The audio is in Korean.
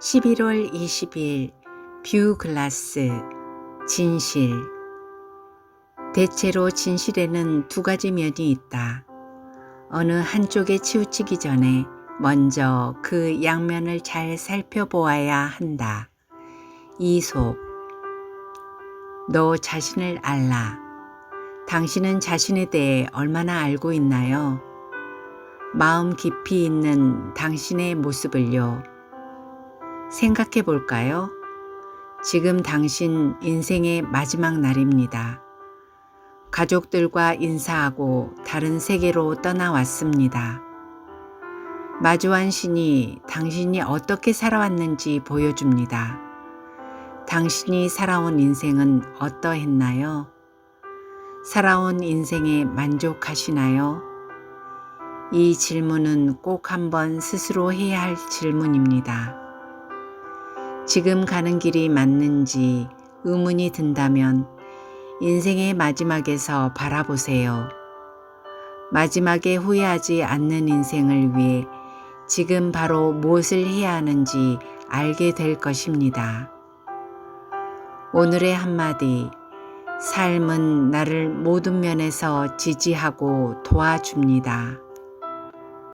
11월 20일 뷰 글라스 진실 대체로 진실에는 두 가지 면이 있다. 어느 한쪽에 치우치기 전에 먼저 그 양면을 잘 살펴보아야 한다. 이솝 너 자신을 알라. 당신은 자신에 대해 얼마나 알고 있나요? 마음 깊이 있는 당신의 모습을요. 생각해 볼까요? 지금 당신 인생의 마지막 날입니다. 가족들과 인사하고 다른 세계로 떠나왔습니다. 마주한 신이 당신이 어떻게 살아왔는지 보여줍니다. 당신이 살아온 인생은 어떠했나요? 살아온 인생에 만족하시나요? 이 질문은 꼭 한번 스스로 해야 할 질문입니다. 지금 가는 길이 맞는지 의문이 든다면 인생의 마지막에서 바라보세요. 마지막에 후회하지 않는 인생을 위해 지금 바로 무엇을 해야 하는지 알게 될 것입니다. 오늘의 한마디, 삶은 나를 모든 면에서 지지하고 도와줍니다.